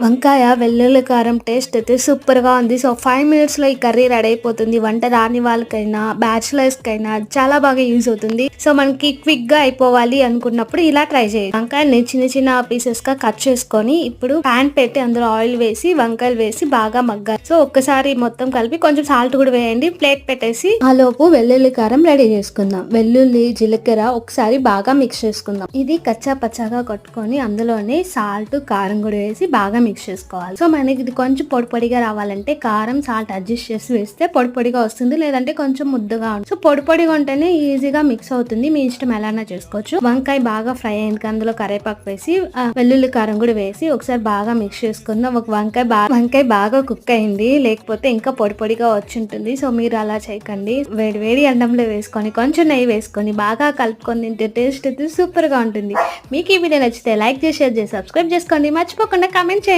వంకాయ వెల్లుల్లి కారం టేస్ట్ అయితే సూపర్గా ఉంది. సో ఫైవ్ మినిట్స్లో ఈ కర్రీ రెడీ అయిపోతుంది. వంట రాని వాళ్ళకైనా బ్యాచులర్స్ కైనా చాలా బాగా యూజ్ అవుతుంది. సో మనకి క్విక్గా అయిపోవాలి అనుకున్నప్పుడు ఇలా ట్రై చేయండి. వంకాయని చిన్న చిన్న పీసెస్గా కట్ చేసుకొని ఇప్పుడు ప్యాన్ పెట్టి అందులో ఆయిల్ వేసి వంకాయలు వేసి బాగా మగ్గాలి. సో ఒక్కసారి మొత్తం కలిపి కొంచెం సాల్ట్ కూడా వేయండి. ప్లేట్ పెట్టేసి ఆ లోపు వెల్లుల్లి కారం రెడీ చేసుకుందాం. వెల్లుల్లి జీలకర్ర ఒకసారి బాగా మిక్స్ చేసుకుందాం. ఇది కచ్చా పచ్చాగా కొట్టుకొని అందులోనే సాల్ట్ కారం కూడా వేసి బాగా మిక్స్ చేసుకోవాలి. సో మనకి ఇది కొంచెం పొడి పొడిగా రావాలంటే కారం సాల్ట్ అడ్జస్ట్ చేసి వేస్తే పొడి పొడిగా వస్తుంది. లేదంటే కొంచెం ముద్దగా ఉంటుంది సో పొడి పొడిగా ఉంటేనే ఈజీగా మిక్స్ అవుతుంది. మీ ఇష్టం ఎలానా చేసుకోవచ్చు. వంకాయ బాగా ఫ్రై అయింది అందులో కరేపాకు వేసి వెల్లుల్లి కారం కూడా వేసి ఒకసారి బాగా మిక్స్ చేసుకుందాం ఒక వంకాయ బాగా వంకాయ బాగా కుక్ అయింది. లేకపోతే ఇంకా పొడి పొడిగా వచ్చి ఉంటుంది సో మీరు అలా చేయకండి. వేడి వేడి అన్నంలో వేసుకొని కొంచెం నెయ్యి వేసుకొని బాగా కలుపుకొని తింటే టేస్ట్ అయితే సూపర్గా ఉంటుంది. మీకు ఈ వీడియో నచ్చితే లైక్ చేసి షేర్ చేసి సబ్స్క్రైబ్ చేసుకోండి. మర్చిపోకుండా కామెంట్ చేయండి.